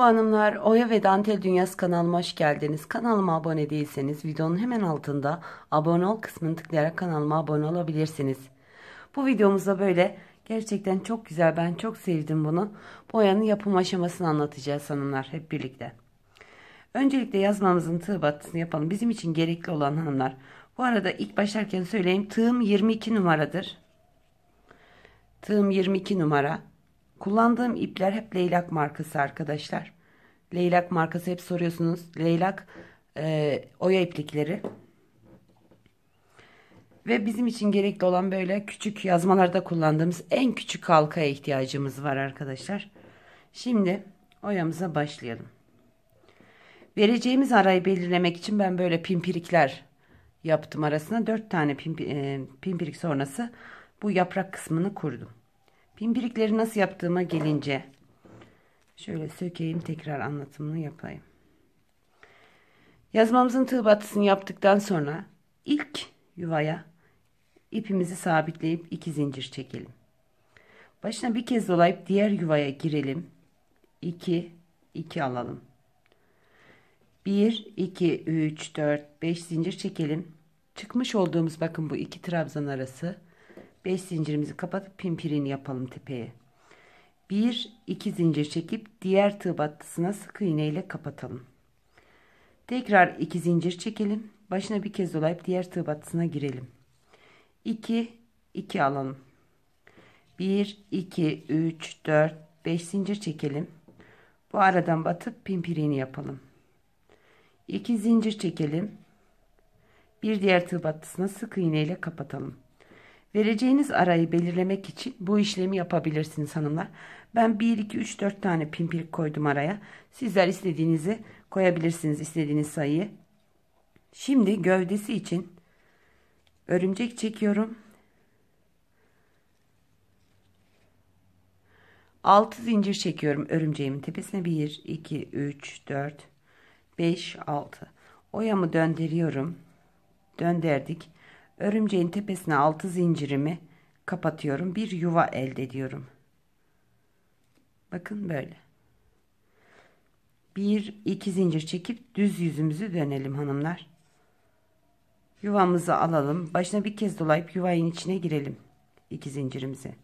Merhaba hanımlar, Oya ve Dantel Dünyası kanalıma hoş geldiniz. Kanalıma abone değilseniz videonun hemen altında abone ol kısmını tıklayarak kanalıma abone olabilirsiniz. Bu videomuzda böyle gerçekten çok güzel, ben çok sevdim bunu. Boyanın yapım aşamasını anlatacağız hanımlar hep birlikte. Öncelikle yazmamızın tığ battısını yapalım. Bizim için gerekli olan hanımlar. Bu arada ilk başlarken söyleyeyim tığım 22 numaradır. Tığım 22 numara. Kullandığım ipler hep leylak markası arkadaşlar. Leylak markası hep soruyorsunuz. Leylak e, oya iplikleri. Ve bizim için gerekli olan böyle küçük yazmalarda kullandığımız en küçük halkaya ihtiyacımız var arkadaşlar. Şimdi oyamıza başlayalım. Vereceğimiz arayı belirlemek için ben böyle pimpirikler yaptım arasına. 4 tane e, pimpirik sonrası bu yaprak kısmını kurdum. Pimpirikleri nasıl yaptığıma gelince şöyle sökeyim tekrar anlatımını yapayım. Yazmamızın tığ batısını yaptıktan sonra ilk yuvaya ipimizi sabitleyip iki zincir çekelim. Başına bir kez dolayıp diğer yuvaya girelim. 2 2 alalım. 1 2 3 4 5 zincir çekelim. Çıkmış olduğumuz bakın bu iki trabzan arası 5 zincirimizi kapatıp pimpirini yapalım tepeye. 1 2 zincir çekip diğer tığ battısına sık iğne ile kapatalım. Tekrar 2 zincir çekelim. Başına bir kez dolayıp diğer tığ battısına girelim. 2 2 alalım. 1 2 3 4 5 zincir çekelim. Bu aradan batıp pimpiriğini yapalım. 2 zincir çekelim. Bir diğer tığ battısına sık iğne ile kapatalım. Vereceğiniz arayı belirlemek için bu işlemi yapabilirsiniz hanımlar. Ben 1, 2, 3, 4 tane pimpir koydum araya. Sizler istediğinizi koyabilirsiniz istediğiniz sayıyı. Şimdi gövdesi için örümcek çekiyorum. 6 zincir çekiyorum örümceğimin tepesine 1 2 3 4 5 6 oyamı döndürüyorum döndürdük Örümceğin tepesine altı zincirimi kapatıyorum. Bir yuva elde ediyorum. Bakın böyle. Bir iki zincir çekip düz yüzümüzü dönelim hanımlar. Yuvamızı alalım. Başına bir kez dolayıp yuvanın içine girelim. iki zincirimizi.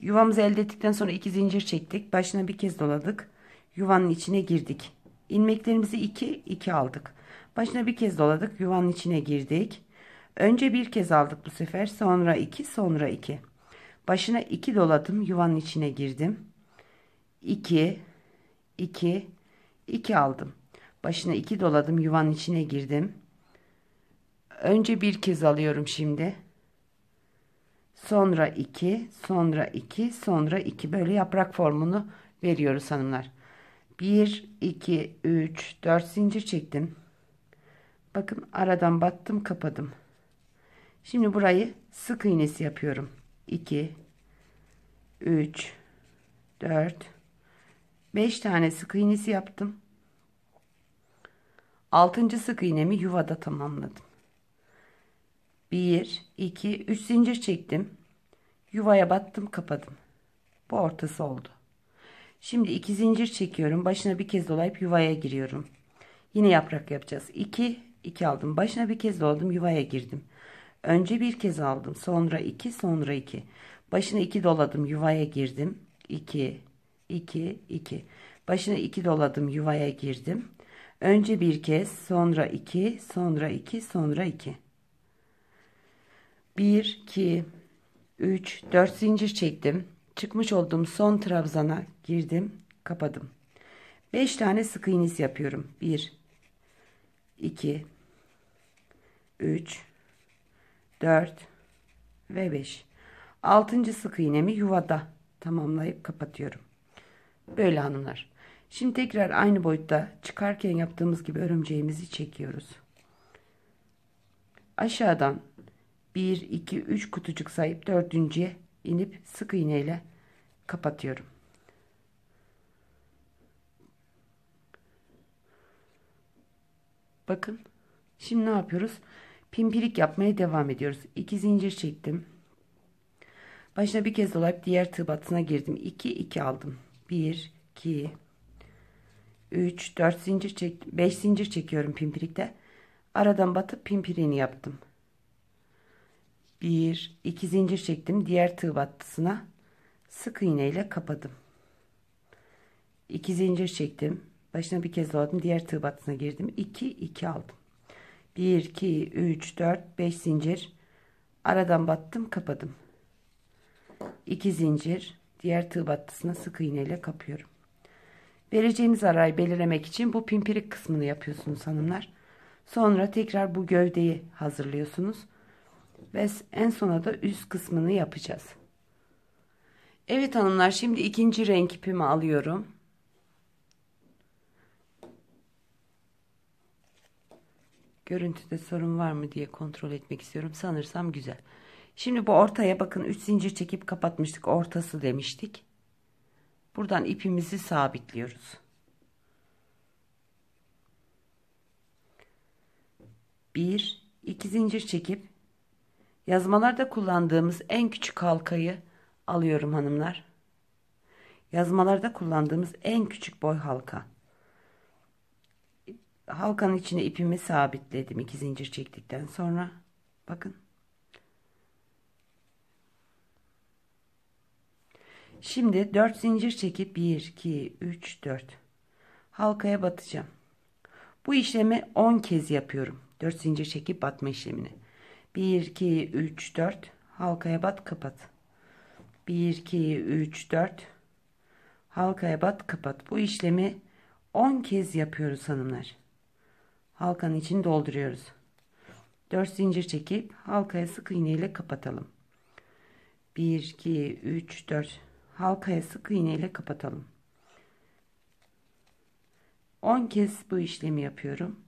Yuvamızı elde ettikten sonra iki zincir çektik. Başına bir kez doladık. Yuvanın içine girdik. İlmeklerimizi iki iki aldık. Başına bir kez doladık. Yuvanın içine girdik. Önce bir kez aldık bu sefer. Sonra iki, sonra iki. Başına iki doladım. Yuvanın içine girdim. İki, iki, iki aldım. Başına iki doladım. Yuvanın içine girdim. Önce bir kez alıyorum şimdi. Sonra iki, sonra iki, sonra iki. Böyle yaprak formunu veriyoruz hanımlar. Bir, iki, üç, dört zincir çektim. Bakın aradan battım kapadım. Şimdi burayı sık iğnesi yapıyorum. 2 3 4 5 tane sık iğnesi yaptım. 6. sık iğnemi yuvada tamamladım. 1 2 3 zincir çektim. Yuvaya battım, kapadım. Bu ortası oldu. Şimdi 2 zincir çekiyorum. Başına bir kez dolayıp yuvaya giriyorum. Yine yaprak yapacağız. 2 2 aldım. Başına bir kez doladım, yuvaya girdim. Önce bir kez aldım. Sonra iki, sonra iki. Başına iki doladım. Yuvaya girdim. İki, iki, iki. Başına iki doladım. Yuvaya girdim. Önce bir kez, sonra iki, sonra iki, sonra iki. Bir, iki, üç, dört zincir çektim. Çıkmış olduğum son trabzana girdim. Kapadım. Beş tane sık iğnesi yapıyorum. Bir, iki, üç, 4 ve 5. 6. sık iğnemi yuvada tamamlayıp kapatıyorum. Böyle hanımlar. Şimdi tekrar aynı boyutta çıkarken yaptığımız gibi örümceğimizi çekiyoruz. Aşağıdan 1, 2, 3 kutucuk sayıp dördüncüye inip sık iğneyle kapatıyorum. Bakın. Şimdi ne yapıyoruz? Pimpirik yapmaya devam ediyoruz. 2 zincir çektim. Başına bir kez dolayıp diğer tığ batısına girdim. 2 2 aldım. 1 2 3 4 zincir çektim 5 zincir çekiyorum pimpirikte aradan batıp pimpiriğini yaptım 1 2 zincir çektim diğer tığ battısına sık iğne ile kapadım 2 zincir çektim başına bir kez doladım diğer tığ battısına girdim 2 2 aldım 1 2 3 4 5 zincir. Aradan battım kapadım. 2 zincir. Diğer tığ battısına sık iğne ile kapıyorum. Vereceğiniz arayı belirlemek için bu pimpirik kısmını yapıyorsunuz hanımlar. Sonra tekrar bu gövdeyi hazırlıyorsunuz. Ve en sona da üst kısmını yapacağız. Evet hanımlar şimdi ikinci renk ipimi alıyorum Görüntüde sorun var mı diye kontrol etmek istiyorum. Sanırsam güzel. Şimdi bu ortaya bakın 3 zincir çekip kapatmıştık. Ortası demiştik. Buradan ipimizi sabitliyoruz. Bir, iki zincir çekip yazmalarda kullandığımız en küçük halkayı alıyorum hanımlar. Yazmalarda kullandığımız en küçük boy halka halkanın içine ipimi sabitledim iki zincir çektikten sonra. Bakın. Şimdi 4 zincir çekip 1 2 3 4 halkaya batacağım. Bu işlemi 10 kez yapıyorum. 4 zincir çekip batma işlemini. 1 2 3 4 halkaya bat kapat. 1 2 3 4 halkaya bat kapat. Bu işlemi 10 kez yapıyoruz hanımlar halkanın içini dolduruyoruz. 4 zincir çekip halkaya sık iğne ile kapatalım. 1 2 3 4 halkaya sık iğne ile kapatalım. 10 kez bu işlemi yapıyorum.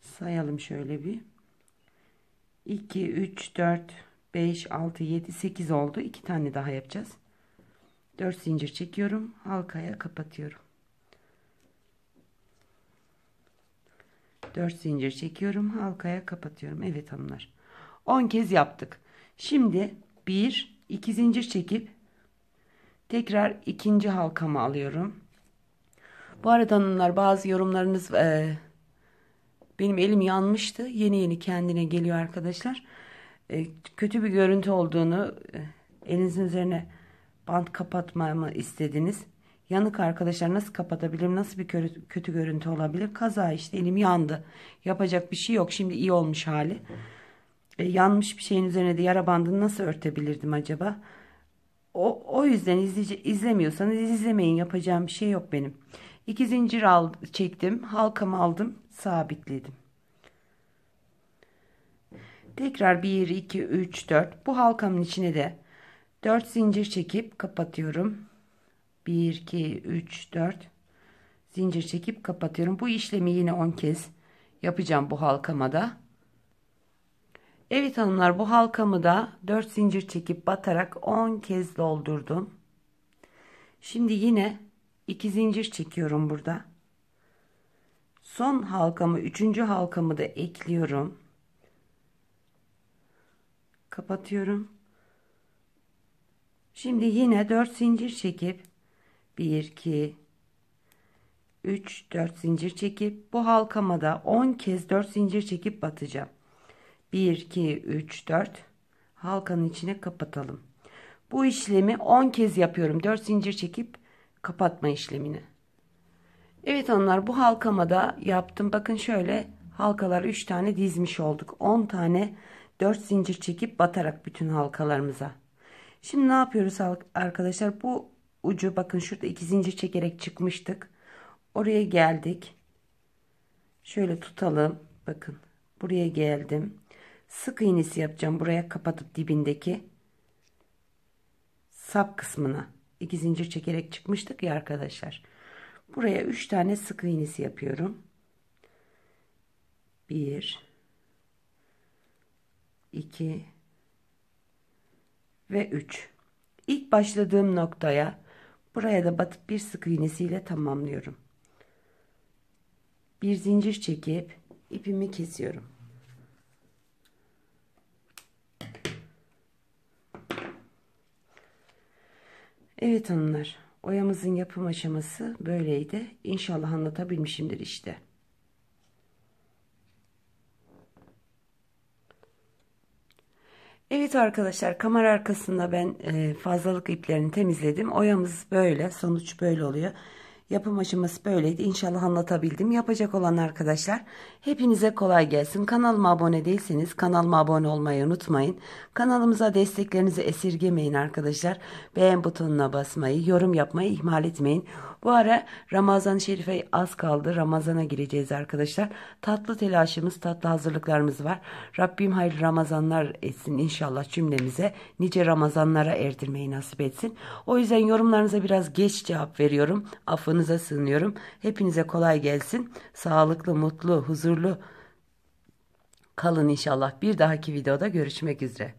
Sayalım şöyle bir. 2 3 4 5, 6, 7, 8 oldu. 2 tane daha yapacağız. 4 zincir çekiyorum. Halkaya kapatıyorum. 4 zincir çekiyorum. Halkaya kapatıyorum. Evet hanımlar. 10 kez yaptık. Şimdi 1, 2 zincir çekip tekrar ikinci halkamı alıyorum. Bu arada hanımlar bazı yorumlarınız e, benim elim yanmıştı. Yeni yeni kendine geliyor arkadaşlar. E, kötü bir görüntü olduğunu e, elinizin üzerine bant kapatmamı istediniz. Yanık arkadaşlar nasıl kapatabilirim? Nasıl bir kötü görüntü olabilir? Kaza işte elim yandı. Yapacak bir şey yok. Şimdi iyi olmuş hali. E, yanmış bir şeyin üzerine de yara bandını nasıl örtebilirdim acaba? O, o yüzden izleyici, izlemiyorsanız izlemeyin. Yapacağım bir şey yok benim. İki zincir al, çektim. Halkamı aldım. Sabitledim. Tekrar 1, 2, 3, 4. Bu halkamın içine de 4 zincir çekip kapatıyorum. 1, 2, 3, 4. Zincir çekip kapatıyorum. Bu işlemi yine 10 kez yapacağım bu halkama da. Evet hanımlar bu halkamı da 4 zincir çekip batarak 10 kez doldurdum. Şimdi yine 2 zincir çekiyorum burada. Son halkamı 3. halkamı da ekliyorum kapatıyorum. Şimdi yine 4 zincir çekip 1 2 3 4 zincir çekip bu halkama da 10 kez 4 zincir çekip batacağım. 1 2 3 4 halkanın içine kapatalım. Bu işlemi 10 kez yapıyorum. 4 zincir çekip kapatma işlemini. Evet hanımlar bu halkama da yaptım. Bakın şöyle halkalar 3 tane dizmiş olduk. 10 tane 4 zincir çekip batarak bütün halkalarımıza. Şimdi ne yapıyoruz arkadaşlar? Bu ucu bakın şurada 2 zincir çekerek çıkmıştık. Oraya geldik. Şöyle tutalım. Bakın buraya geldim. Sık iğnesi yapacağım. Buraya kapatıp dibindeki sap kısmına 2 zincir çekerek çıkmıştık ya arkadaşlar. Buraya 3 tane sık iğnesi yapıyorum. 1 2 ve 3. İlk başladığım noktaya buraya da batıp bir sık iğnesiyle tamamlıyorum. Bir zincir çekip ipimi kesiyorum. Evet hanımlar, oyamızın yapım aşaması böyleydi. İnşallah anlatabilmişimdir işte. Evet arkadaşlar kamera arkasında ben e, fazlalık iplerini temizledim. Oyamız böyle sonuç böyle oluyor. Yapım aşaması böyleydi. İnşallah anlatabildim. Yapacak olan arkadaşlar hepinize kolay gelsin. Kanalıma abone değilseniz kanalıma abone olmayı unutmayın. Kanalımıza desteklerinizi esirgemeyin arkadaşlar. Beğen butonuna basmayı, yorum yapmayı ihmal etmeyin. Bu ara Ramazan-ı Şerif'e az kaldı. Ramazan'a gireceğiz arkadaşlar. Tatlı telaşımız, tatlı hazırlıklarımız var. Rabbim hayırlı Ramazanlar etsin inşallah cümlemize. Nice Ramazanlara erdirmeyi nasip etsin. O yüzden yorumlarınıza biraz geç cevap veriyorum. Affınıza sığınıyorum. Hepinize kolay gelsin. Sağlıklı, mutlu, huzurlu kalın inşallah. Bir dahaki videoda görüşmek üzere.